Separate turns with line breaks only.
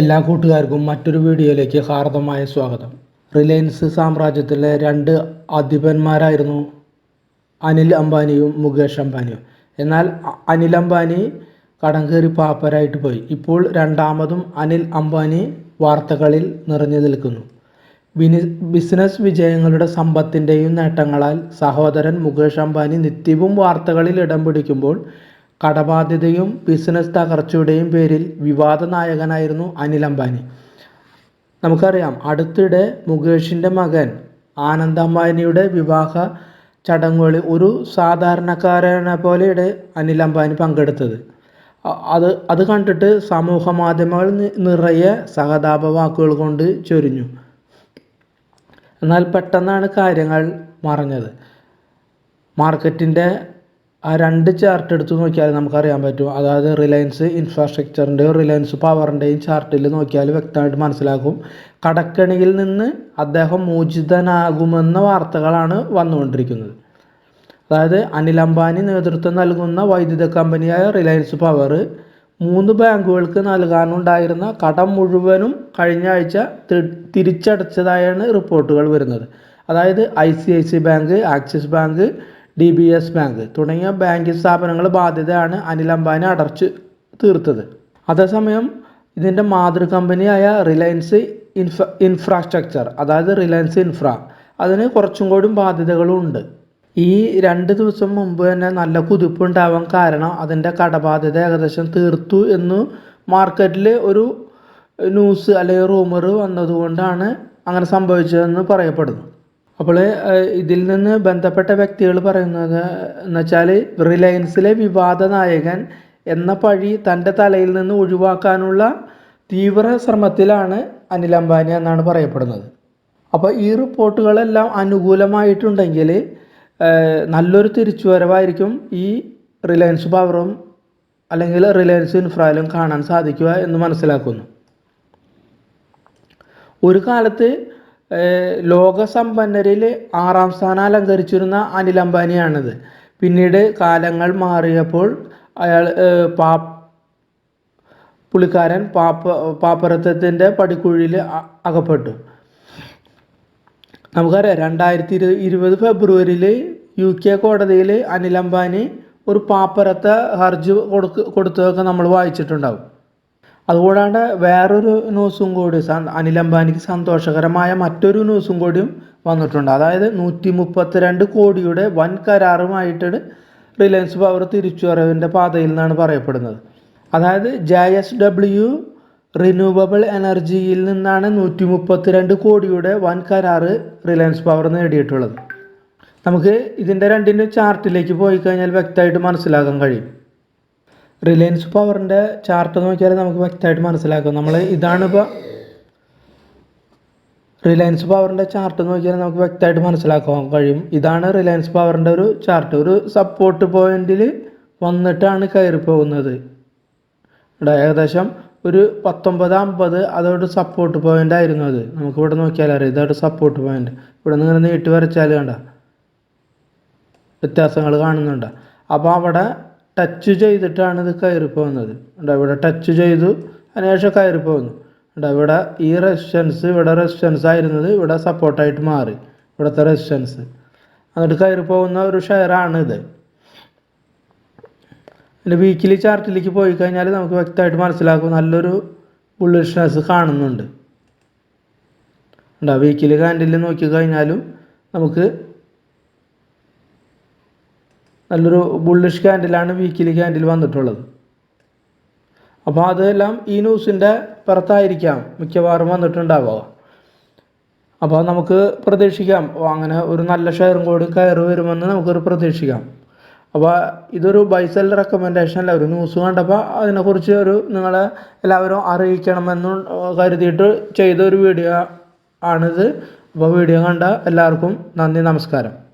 എല്ലാ കൂട്ടുകാർക്കും മറ്റൊരു വീഡിയോയിലേക്ക് ഹാർദമായ സ്വാഗതം. റിലയൻസ് സാമ്രാജ്യത്തിലെ രണ്ട് അധിപന്മാരായിരുന്നു അനിൽ അംബാനിയും മുകേഷ് അംബാനിയും. എന്നാൽ അനിൽ അംബാനി കടം കയറി പാപ്പരായിട്ട് പോയി. ഇപ്പോൾ രണ്ടാമതും അനിൽ അംബാനി വാർത്തകളിൽ നിറഞ്ഞു നിൽക്കുന്നു. ബിസിനസ് വിജയങ്ങളുടെ സമ്പത്തിന്റെയും നേട്ടങ്ങളാൽ സഹോദരൻ മുകേഷ് അംബാനി നിത്യവും വാർത്തകളിൽ ഇടം പിടിക്കുമ്പോൾ കടബാധ്യതയും ബിസിനസ് തകർച്ചയുടെയും പേരിൽ വിവാദ നായകനായിരുന്നു അനിൽ അംബാനി. നമുക്കറിയാം അടുത്തിടെ മുകേഷിന്റെ മകൻ ആനന്ദ് അംബാനിയുടെ വിവാഹ ചടങ്ങുകളിൽ ഒരു സാധാരണക്കാരനെ പോലെയുടെ അനിൽ അംബാനി പങ്കെടുത്തത്. അത് അത് കണ്ടിട്ട് സമൂഹ മാധ്യമങ്ങൾ നിറയെ സഹതാപ വാക്കുകൾ കൊണ്ട് ചൊരിഞ്ഞു. എന്നാൽ പെട്ടെന്നാണ് കാര്യങ്ങൾ മറഞ്ഞത്. മാർക്കറ്റിന്റെ ആ രണ്ട് ചാർട്ട് എടുത്ത് നോക്കിയാൽ നമുക്കറിയാൻ പറ്റും. അതായത് റിലയൻസ് ഇൻഫ്രാസ്ട്രക്ചറിന്റെയും റിലയൻസ് പവറിന്റെയും ചാർട്ടിൽ നോക്കിയാൽ വ്യക്തമായിട്ട് മനസ്സിലാക്കും കടക്കണിയിൽ നിന്ന് അദ്ദേഹം മോചിതനാകുമെന്ന വാർത്തകളാണ് വന്നുകൊണ്ടിരിക്കുന്നത്. അതായത് അനിൽ അംബാനി നേതൃത്വം നൽകുന്ന വൈദ്യുത കമ്പനിയായ റിലയൻസ് പവർ മൂന്ന് ബാങ്കുകൾക്ക് നൽകാനുണ്ടായിരുന്ന കടം മുഴുവനും കഴിഞ്ഞ ആഴ്ച തിരിച്ചടച്ചതായാണ് റിപ്പോർട്ടുകൾ വരുന്നത്. അതായത് I C I C bank Axis bank D B S bank തുടങ്ങിയ ബാങ്കിങ് സ്ഥാപനങ്ങൾ ബാധ്യതയാണ് അനിൽ അംബാനി അടച്ചു തീർത്തത്. അതേസമയം ഇതിന്റെ മാതൃ കമ്പനിയായ റിലയൻസ് ഇൻഫ ഇൻഫ്രാസ്ട്രക്ചർ അതായത് റിലയൻസ് ഇൻഫ്ര അതിന് കുറച്ചും കൂടി ബാധ്യതകളും ഉണ്ട്. ഈ രണ്ട് ദിവസം മുമ്പ് തന്നെ നല്ല കുതിപ്പുണ്ടാവാൻ കാരണം അതിന്റെ കടബാധ്യത ഏകദേശം തീർത്തു എന്ന് മാർക്കറ്റിൽ ഒരു ന്യൂസ് അല്ലെങ്കിൽ റൂമർ വന്നതുകൊണ്ടാണ് അങ്ങനെ സംഭവിച്ചതെന്ന് പറയപ്പെടുന്നു. അപ്പോൾ ഇതിൽ നിന്ന് ബന്ധപ്പെട്ട വ്യക്തികൾ പറയുന്നത് എന്ന് വെച്ചാൽ റിലയൻസിലെ വിവാദ നായകൻ എന്ന പഴി തന്റെ തലയിൽ നിന്ന് ഒഴിവാക്കാനുള്ള തീവ്ര ശ്രമത്തിലാണ് അനിൽ അംബാനി എന്നാണ് പറയപ്പെടുന്നത്. അപ്പോൾ ഈ റിപ്പോർട്ടുകളെല്ലാം അനുകൂലമായിട്ടുണ്ടെങ്കിൽ നല്ലൊരു തിരിച്ചുവരവായിരിക്കും ഈ റിലയൻസ് പവറും അല്ലെങ്കിൽ റിലയൻസ് ഇൻഫ്രയിലും കാണാൻ സാധിക്കുക എന്ന് മനസ്സിലാക്കുന്നു. ഒരു കാലത്ത് ഏഹ്, ലോക സമ്പന്നരിൽ ആറാം സ്ഥാനം അലങ്കരിച്ചിരുന്ന അനിൽ അംബാനിയാണിത്. പിന്നീട് കാലങ്ങൾ മാറിയപ്പോൾ അയാൾ പാ പുള്ളിക്കാരൻ പാപ്പ പാപ്പരത്വത്തിന്റെ പടിക്കുഴിയിൽ അകപ്പെട്ടു. നമുക്കറിയാം രണ്ടായിരത്തി ഇരു ഇരുപത് ഫെബ്രുവരിയിൽ യു കെ കോടതിയിൽ അനിൽ അംബാനി ഒരു പാപ്പരത്ത ഹർജി കൊടുക്ക് കൊടുത്തതൊക്കെ നമ്മൾ വായിച്ചിട്ടുണ്ടാവും. അതുകൂടാണ്ട് വേറൊരു ന്യൂസും കൂടി അനിൽ അംബാനിക്ക് സന്തോഷകരമായ മറ്റൊരു ന്യൂസും കൂടിയും വന്നിട്ടുണ്ട്. അതായത് നൂറ്റി മുപ്പത്തിരണ്ട് കോടിയുടെ വൻ കരാറുമായിട്ടാണ് റിലയൻസ് പവർ തിരിച്ചുവരവിന്റെ പാതയിൽ നിന്നാണ് പറയപ്പെടുന്നത്. അതായത് ജെ എസ് ഡബ്ല്യു റിന്യൂവബിൾ എനർജിയിൽ നിന്നാണ് നൂറ്റി മുപ്പത്തിരണ്ട് കോടിയുടെ വൻ കരാറ് റിലയൻസ് പവർ നേടിയിട്ടുള്ളത്. നമുക്ക് ഇതിന്റെ രണ്ടിന്റെ ചാർട്ടിലേക്ക് പോയി കഴിഞ്ഞാൽ വ്യക്തമായിട്ട് മനസ്സിലാക്കാൻ കഴിയും. റിലയൻസ് പവറിന്റെ ചാർട്ട് നോക്കിയാൽ നമുക്ക് വ്യക്തമായിട്ട് മനസ്സിലാക്കാം. നമ്മൾ ഇതാണ് ഇപ്പോൾ റിലയൻസ് പവറിന്റെ ചാർട്ട് നോക്കിയാൽ നമുക്ക് വ്യക്തമായിട്ട് മനസ്സിലാക്കാൻ കഴിയും. ഇതാണ് റിലയൻസ് പവറിന്റെ ഒരു ചാർട്ട് ഒരു സപ്പോർട്ട് പോയിന്റിൽ വന്നിട്ടാണ് കയറി പോകുന്നത്. ഇവിടെ ഏകദേശം ഒരു പത്തൊമ്പത് അമ്പത് അതോട് സപ്പോർട്ട് പോയിന്റ് ആയിരുന്നു അത്. നമുക്ക് ഇവിടെ നോക്കിയാൽ അറിയാം. ഇതോട് സപ്പോർട്ട് പോയിന്റ് ഇവിടെ നിന്ന് ഇങ്ങനെ നീട്ടി വരച്ചാൽ കണ്ട. വ്യത്യാസങ്ങൾ കാണുന്നുണ്ട്. അപ്പോൾ അവിടെ ടച്ച് ചെയ്തിട്ടാണ് ഇത് കയറി പോകുന്നത്. ഉണ്ടോ ഇവിടെ ടച്ച് ചെയ്തു അതിനുശേഷം കയറി പോകുന്നു. ഉണ്ടോ ഇവിടെ ഈ റെസിസ്റ്റൻസ് ഇവിടെ റെസിസ്റ്റൻസ് ആയിരുന്നത് ഇവിടെ സപ്പോർട്ടായിട്ട് മാറി. ഇവിടുത്തെ റെസിസ്റ്റൻസ് എന്നിട്ട് കയറി പോകുന്ന ഒരു ഷെയറാണ് ഇത്. പിന്നെ വീക്കിലി ചാർട്ടിലേക്ക് പോയി കഴിഞ്ഞാൽ നമുക്ക് വ്യക്തമായിട്ട് മനസ്സിലാക്കും നല്ലൊരു ബുള്ളിഷ്നെസ് കാണുന്നുണ്ട്. ഉണ്ടോ വീക്കിലി കാൻഡിൽ നോക്കി കഴിഞ്ഞാലും നമുക്ക് നല്ലൊരു ബുള്ളിഷ് ക്യാൻഡിലാണ് വീക്കിലി ക്യാൻഡിൽ വന്നിട്ടുള്ളത്. അപ്പോൾ അതെല്ലാം ഈ ന്യൂസിന്റെ പുറത്തായിരിക്കാം. മിക്കവാറും വന്നിട്ടുണ്ടാവുക. അപ്പോൾ നമുക്ക് പ്രതീക്ഷിക്കാം. അങ്ങനെ ഒരു നല്ല ഷെയറും കൂടി കയറി വരുമെന്ന് നമുക്കൊരു പ്രതീക്ഷിക്കാം. അപ്പോൾ ഇതൊരു ബൈസൽ റെക്കമെൻഡേഷൻ അല്ല. ഒരു ന്യൂസ് കണ്ടപ്പോൾ അതിനെക്കുറിച്ച് ഒരു നിങ്ങളെ എല്ലാവരും അറിയിക്കണമെന്ന് കരുതിയിട്ട് ചെയ്ത ഒരു വീഡിയോ ആണിത് അപ്പോൾ വീഡിയോ കണ്ട എല്ലാവർക്കും നന്ദി നമസ്കാരം.